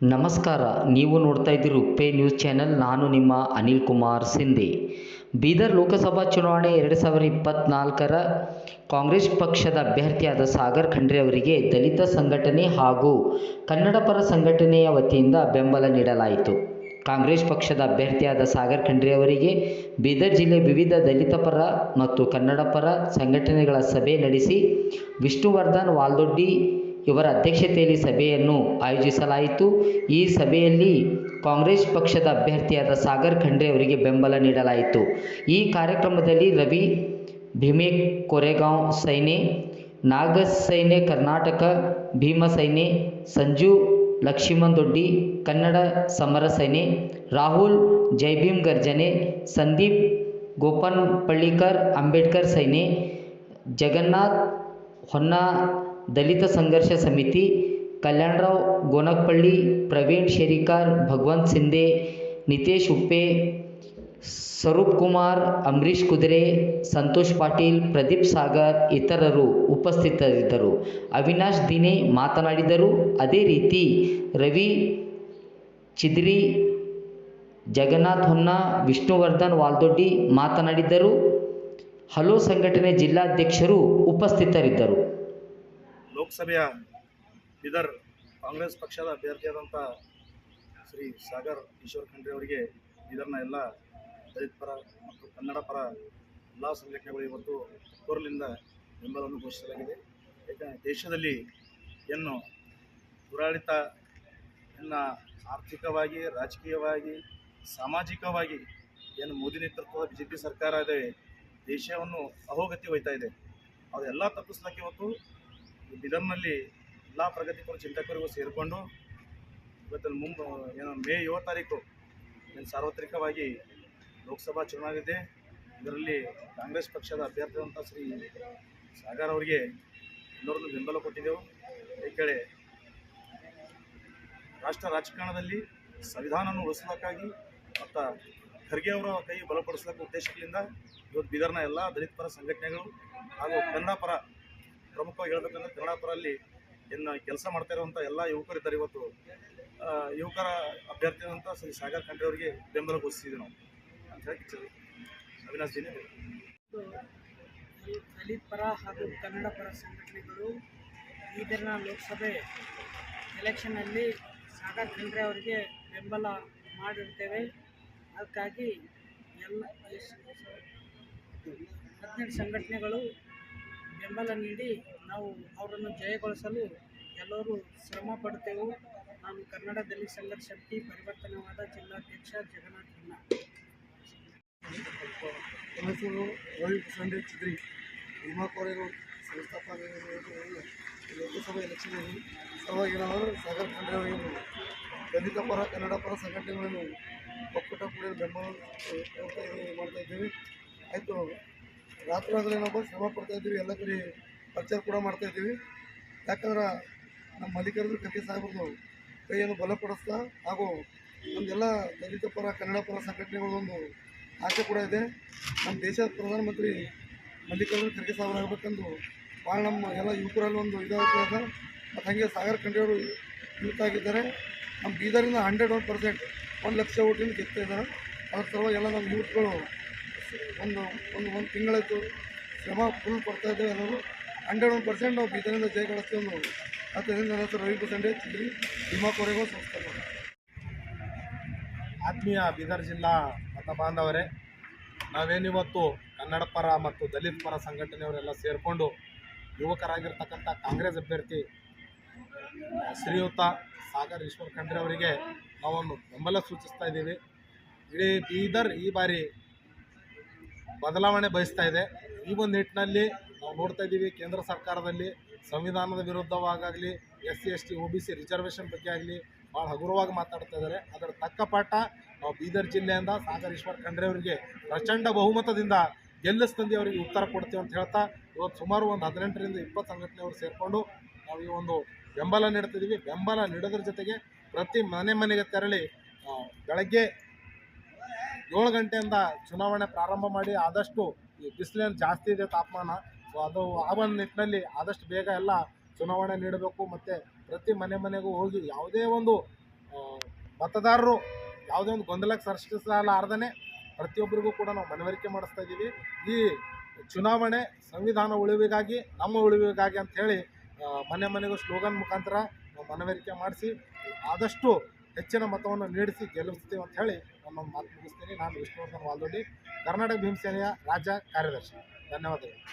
ನಮಸ್ಕಾರ, ನೀವು ನೋಡ್ತಾ ಇದ್ದೀರಿ ಉಪ್ಪೆ ನ್ಯೂಸ್ ಚಾನೆಲ್. ನಾನು ನಿಮ್ಮ ಅನಿಲ್ ಕುಮಾರ್ ಸಿಂಧೆ. ಬೀದರ್ ಲೋಕಸಭಾ ಚುನಾವಣೆ ಎರಡು ಸಾವಿರದ ಇಪ್ಪತ್ನಾಲ್ಕರ ಕಾಂಗ್ರೆಸ್ ಪಕ್ಷದ ಅಭ್ಯರ್ಥಿಯಾದ ಸಾಗರ್ ಖಂಡ್ರೆ ಅವರಿಗೆ ದಲಿತ ಸಂಘಟನೆ ಹಾಗೂ ಕನ್ನಡ ಪರ ಸಂಘಟನೆಯ ವತಿಯಿಂದ ಬೆಂಬಲ ನೀಡಲಾಯಿತು. ಕಾಂಗ್ರೆಸ್ ಪಕ್ಷದ ಅಭ್ಯರ್ಥಿಯಾದ ಸಾಗರ್ ಖಂಡ್ರೆ ಅವರಿಗೆ ಬೀದರ್ ಜಿಲ್ಲೆ ವಿವಿಧ ದಲಿತ ಪರ ಮತ್ತು ಕನ್ನಡ ಪರ ಸಂಘಟನೆಗಳ ಸಭೆ ನಡೆಸಿ ವಿಷ್ಣುವರ್ಧನ್ ವಾಲ್ದೊಡ್ಡಿ ಇವರ ಅಧ್ಯಕ್ಷತೆಯಲ್ಲಿ ಸಭೆಯನ್ನು ಆಯೋಜಿಸಲಾಯಿತು. ಈ ಸಭೆಯಲ್ಲಿ ಕಾಂಗ್ರೆಸ್ ಪಕ್ಷದ ಅಭ್ಯರ್ಥಿಯಾದ ಸಾಗರ್ ಖಂಡ್ರೆ ಅವರಿಗೆ ಬೆಂಬಲ ನೀಡಲಾಯಿತು. ಈ ಕಾರ್ಯಕ್ರಮದಲ್ಲಿ ರವಿ ಭೀಮೆ ಕೊರೆಗಾಂವ್ ಸೈನೆ ನಾಗಸ್ ಸೈನೆ ಕರ್ನಾಟಕ, ಭೀಮ ಸೈನೆ ಸಂಜು ಲಕ್ಷ್ಮಣ ದೊಡ್ಡಿ, ಕನ್ನಡ ಸಮರ ಸೈನೆ ರಾಹುಲ್ ಜೈಭೀಮ್ ಗರ್ಜನೆ, ಸಂದೀಪ್ ಗೋಪನ್ ಪಳ್ಳಿಕರ್ ಅಂಬೇಡ್ಕರ್ ಸೈನೆ ಜಗನ್ನಾಥ್ ಹೊನ್ನ ದಲಿತ ಸಂಘರ್ಷ ಸಮಿತಿ, ಕಲ್ಯಾಣರಾವ್ ಗೋನಕ್ಪಳ್ಳಿ ಪ್ರವೀಣ್ ಶೇರಿಕಾರ್, ಭಗವಂತ್ ಸಿಂಧೆ, ನಿತೇಶ್ ಉಪ್ಪೆ, ಸ್ವರೂಪ್ ಕುಮಾರ್, ಅಂಬರೀಷ್ ಕುದುರೆ, ಸಂತೋಷ್ ಪಾಟೀಲ್, ಪ್ರದೀಪ್ ಸಾಗರ್ ಇತರರು ಉಪಸ್ಥಿತರಿದ್ದರು. ಅವಿನಾಶ್ ದಿನೇ ಮಾತನಾಡಿದರು. ಅದೇ ರೀತಿ ರವಿ ಚಿದ್ರಿ, ಜಗನ್ನಾಥ್ ಹೊನ್ನ, ವಿಷ್ಣುವರ್ಧನ್ ವಾಲ್ದೊಡ್ಡಿ ಮಾತನಾಡಿದ್ದರು ಹಲೋ ಸಂಘಟನೆ ಜಿಲ್ಲಾಧ್ಯಕ್ಷರು ಉಪಸ್ಥಿತರಿದ್ದರು. ಲೋಕಸಭೆಯ ಬೀದರ್ ಕಾಂಗ್ರೆಸ್ ಪಕ್ಷದ ಅಭ್ಯರ್ಥಿಯಾದಂಥ ಶ್ರೀ ಸಾಗರ್ ಈಶ್ವರ್ ಖಂಡ್ರೆ ಅವರಿಗೆ ಬೀದರ್ನ ಎಲ್ಲ ದಲಿತ ಪರ ಮತ್ತು ಕನ್ನಡ ಪರ ಎಲ್ಲ ಸಂಘಟನೆಗಳು ಇವತ್ತು ಕೋರಲಿಂದ ಬೆಂಬಲವನ್ನು ಘೋಷಿಸಲಾಗಿದೆ. ಯಾಕಂದರೆ ದೇಶದಲ್ಲಿ ಏನು ದುರಾಡಳಿತ ಇನ್ನು ಆರ್ಥಿಕವಾಗಿ, ರಾಜಕೀಯವಾಗಿ, ಸಾಮಾಜಿಕವಾಗಿ ಏನು ಮೋದಿ ನೇತೃತ್ವದ ಬಿ ಜೆ ಪಿ ಸರ್ಕಾರ ಇದೆ, ದೇಶವನ್ನು ಅಹೋಗತಿ ಹೋಯ್ತಾ ಇದೆ. ಅದೆಲ್ಲ ತಪ್ಪಿಸ್ಲಿಕ್ಕೆ ಇವತ್ತು ಬಿದರ್ನಲ್ಲಿ ಎಲ್ಲ ಪ್ರಗತಿಪರ ಚಿಂತಕರಿಗೂ ಸೇರಿಕೊಂಡು ಇವತ್ತಿನ ಮುಂಬ, ಏನೋ ಮೇ ಏಳು ತಾರೀಕು ಏನು ಸಾರ್ವತ್ರಿಕವಾಗಿ ಲೋಕಸಭಾ ಚುನಾವಣೆ ಇದೆ. ಇದರಲ್ಲಿ ಕಾಂಗ್ರೆಸ್ ಪಕ್ಷದ ಅಭ್ಯರ್ಥಿಯಾದಂಥ ಶ್ರೀ ಸಾಗರ್ ಅವರಿಗೆ ಎಲ್ಲರನ್ನು ಬೆಂಬಲ ಕೊಟ್ಟಿದ್ದೆವು. ಏಕೆಳೆ ರಾಷ್ಟ್ರ ರಾಜಕಾರಣದಲ್ಲಿ ಸಂವಿಧಾನವನ್ನು ಉಳಿಸೋದಕ್ಕಾಗಿ ಮತ್ತು ಖರ್ಗೆ ಅವರ ಕೈ ಬಲಪಡಿಸೋದಕ್ಕೆ ಉದ್ದೇಶಗಳಿಂದ ಇವತ್ತು ಬೀದರ್ನ ಎಲ್ಲ ದಲಿತ ಪರ ಸಂಘಟನೆಗಳು ಹಾಗೂ ಕನ್ನಡ ಪರ ಪ್ರಮುಖವಾಗಿ ಹೇಳ್ಬೇಕಂದ್ರೆ ಕನ್ನಡ ಇನ್ನು ಕೆಲಸ ಮಾಡ್ತಾ ಇರುವಂಥ ಎಲ್ಲ ಯುವಕರಿದ್ದಾರೆ ಇವತ್ತು. ಯುವಕರ ಅಭ್ಯರ್ಥಿ ಅಂತ ಶ್ರೀ ಸಾಗರ್ ಖಂಡ್ರೆ ಅವರಿಗೆ ಬೆಂಬಲ ಘೋಷಿಸಿದ್ವಿ ನಾವು. ಅಂತ ಹೇಳಿ ಅವಿನಾಶ್ ಜೀನಿ ದಲಿತ ಪರ ಹಾಗೂ ಕನ್ನಡ ಪರ ಸಂಘಟನೆಗಳು ಈ ದಿನ ಲೋಕಸಭೆ ಎಲೆಕ್ಷನ್ನಲ್ಲಿ ಸಾಗರ್ ಖಂಡ್ರೆ ಅವರಿಗೆ ಬೆಂಬಲ ಮಾಡಿರ್ತೇವೆ. ಅದಕ್ಕಾಗಿ ಎಲ್ಲ, ಹದಿನೆಂಟು ಸಂಘಟನೆಗಳು ಬೆಂಬಲ ನೀಡಿ ನಾವು ಅವರನ್ನು ಜಯಗೊಳಿಸಲು ಎಲ್ಲರೂ ಶ್ರಮ ಪಡ್ತೇವೆ. ನಾನು ಕನ್ನಡ ದಲಿತ ಶಕ್ತಿ ಪರಿವರ್ತನವಾದ ಜಿಲ್ಲಾಧ್ಯಕ್ಷ ಜಗನ್ನಾಥ್ ನನ್ನ ಹೆಸರು ರವಿ ಸಂಡೆ ಚಿದ್ರಿ ಭೀಮಾ ಕೋರೆಗಳು ಸಂಸ್ಥಾಪಕ ಲೋಕಸಭಾ ಎಲೆಕ್ಷನಲ್ಲಿ ಸಲುವಾಗಿ ನಾವು ಸಾಗರ್ ಖಂಡ್ರೆ ದಲಿತ ಪರ, ಕನ್ನಡ ಪರ ಸಂಘಟನೆಗಳನ್ನು ಒಕ್ಕೂಟ ಕೂಡ ಬೆಂಬಲ ಮಾಡ್ತಾ ಇದ್ದೀವಿ. ಆಯಿತು. ರಾತ್ರಿ ನಾವು ಶ್ರಮ ಪಡ್ತಾ ಇದ್ದೀವಿ, ಎಲ್ಲ ಕಡೆ ಪ್ರಚಾರ ಕೂಡ ಮಾಡ್ತಾ ಇದ್ದೀವಿ. ಯಾಕಂದ್ರೆ ನಮ್ಮ ಮಲ್ಲಿಕಾರ್ಜುನ ಖರ್ಗೆ ಸಾಹೇಬ್ರದ್ದು ಕೈಯನ್ನು ಬಲಪಡಿಸ್ತಾ ಹಾಗೂ ನಮ್ದೆಲ್ಲ ದಲಿತ ಪರ, ಕನ್ನಡ ಪರ ಸಂಘಟನೆಗಳೊಂದು ಆಸೆ ಕೂಡ ಇದೆ. ನಮ್ಮ ದೇಶದ ಪ್ರಧಾನಮಂತ್ರಿ ಮಲ್ಲಿಕಾರ್ಜುನ ಖರ್ಗೆ ಸಾಹೇಬ್ರು ಆಗಬೇಕಂದು ಭಾಳ ನಮ್ಮ ಎಲ್ಲ ಯುವಕರಲ್ಲಿ ಒಂದು ಇದಾಗ್ತದೆ ಮತ್ತು ಹಾಗೆ ಸಾಗರ್ ಖಂಡಿಯವರು ಆಗಿದ್ದಾರೆ. ನಮ್ಮ ಬೀದರಿಂದ ಹಂಡ್ರೆಡ್ ಒನ್ ಪರ್ಸೆಂಟ್ ಒಂದು ಲಕ್ಷ ಓಟಿನ ಗೆದ್ದಿದ್ದಾರೆ ಅದ್ರ ಸಲುವಾಗಿ ಎಲ್ಲ ನಮ್ಮ ಯೂತ್ಗಳು ಒಂದು ಒಂದು ಒಂದು ತಿಂಗಳಿತ್ತು ಶ್ರಮ ಫುಲ್ ಕೊಡ್ತಾ ಇದ್ದೇವೆ ಎಲ್ಲರೂ ಹಂಡ್ರೆಡ್ ಒನ್ ಪರ್ಸೆಂಟ್ ನಾವು ಬೀದರಿಂದ ಕಳಿಸ್ತೇವೆ ಒಂದು ಆದ್ದರಿಂದ ನನ್ನ ಹತ್ರ ರವಿ ಭೀಮಾ ಕೋರೆಗೂ ಸಂಸ್ಥೆ ಆತ್ಮೀಯ ಬೀದರ್ ಜಿಲ್ಲಾ ಮತ ಬಾಂಧವರೇ ನಾವೇನಿವತ್ತು ಕನ್ನಡ ಪರ ಮತ್ತು ದಲಿತ ಪರ ಸಂಘಟನೆಯವರೆಲ್ಲ ಸೇರಿಕೊಂಡು ಯುವಕರಾಗಿರ್ತಕ್ಕಂಥ ಕಾಂಗ್ರೆಸ್ ಅಭ್ಯರ್ಥಿ ಶ್ರೀಯುತ ಸಾಗರ್ ಈಶ್ವರ್ ಖಂಡ್ರೆ ಅವರಿಗೆ ನಾವೊಂದು ಬೆಂಬಲ ಸೂಚಿಸ್ತಾ ಇದ್ದೀವಿ. ಇಡೀ ಬೀದರ್ ಈ ಬಾರಿ ಬದಲಾವಣೆ ಬಯಸ್ತಾ ಇದೆ. ಈ ಒಂದು ನಿಟ್ಟಿನಲ್ಲಿ ನಾವು ನೋಡ್ತಾ ಇದ್ದೀವಿ, ಕೇಂದ್ರ ಸರ್ಕಾರದಲ್ಲಿ ಸಂವಿಧಾನದ ವಿರುದ್ಧವಾಗಲಿ S C, S T O B C reservation ಬಗ್ಗೆ ಆಗಲಿ ಭಾಳ ಹಗುರವಾಗಿ ಮಾತಾಡ್ತಾ ಇದ್ದಾರೆ. ಅದರ ತಕ್ಕ ಪಾಠ ನಾವು ಬೀದರ್ ಜಿಲ್ಲೆಯಿಂದ ಸಾಗರ್ ಈಶ್ವರ್ ಖಂಡ್ರೆ ಅವರಿಗೆ ಪ್ರಚಂಡ ಬಹುಮತದಿಂದ ಗೆಲ್ಲಿಸ್ತಂದು ಅವರಿಗೆ ಉತ್ತರ ಕೊಡ್ತೀವಿ ಅಂತ ಹೇಳ್ತಾ, ಇವತ್ತು ಸುಮಾರು ಒಂದು ಹದಿನೆಂಟರಿಂದ ಇಪ್ಪತ್ತು ಸಂಘಟನೆಯವರು ಸೇರಿಕೊಂಡು ನಾವು ಈ ಒಂದು ಬೆಂಬಲ ನೀಡ್ತಿದ್ದೀವಿ ಬೆಂಬಲ ನೀಡೋದ್ರ ಜೊತೆಗೆ ಪ್ರತಿ ಮನೆ ಮನೆಗೆ ತೆರಳಿ ಬೆಳಗ್ಗೆ ಏಳು ಗಂಟೆಯಿಂದ ಚುನಾವಣೆ ಪ್ರಾರಂಭ ಮಾಡಿ ಆದಷ್ಟು ಬಿಸಿಲೇನು ಜಾಸ್ತಿ ಇದೆ ತಾಪಮಾನ, ಸೊ ಅದು ಆ ಒಂದು ನಿಟ್ಟಿನಲ್ಲಿ ಆದಷ್ಟು ಬೇಗ ಎಲ್ಲ ಚುನಾವಣೆ ನೀಡಬೇಕು. ಮತ್ತು ಪ್ರತಿ ಮನೆ ಮನೆಗೂ ಹೋಗಿ ಯಾವುದೇ ಒಂದು ಮತದಾರರು ಯಾವುದೇ ಒಂದು ಗೊಂದಲಕ್ಕೆ ಸೃಷ್ಟಿಸಲಾರ್ದೇ ಪ್ರತಿಯೊಬ್ಬರಿಗೂ ಕೂಡ ನಾವು ಮನವರಿಕೆ ಮಾಡಿಸ್ತಾ ಇದ್ದೀವಿ. ಈ ಚುನಾವಣೆ ಸಂವಿಧಾನ ಉಳಿವಿಗಾಗಿ, ನಮ್ಮ ಉಳಿವಿಗಾಗಿ ಅಂಥೇಳಿ ಮನೆ ಮನೆಗೂ ಸ್ಲೋಗನ್ ಮುಖಾಂತರ ನಾವು ಮನವರಿಕೆ ಮಾಡಿಸಿ, ಆದಷ್ಟು ಹೆಚ್ಚಿನ ಮತವನ್ನು ನೀಡಿಸಿ ಗೆಲ್ಲಿಸ್ತೀವಿ ಅಂತ ಹೇಳಿ ನನ್ನ ಮಾತು ಮುಗಿಸ್ತೀನಿ. ನಾನು ವಿಷ್ಣುವರ್ಧನ್ ವಾಲ್ದೊಡ್ಡಿ, ಕರ್ನಾಟಕ ಭೀಮಸೇನೆಯ ರಾಜ್ಯ ಕಾರ್ಯದರ್ಶಿ. ಧನ್ಯವಾದಗಳು.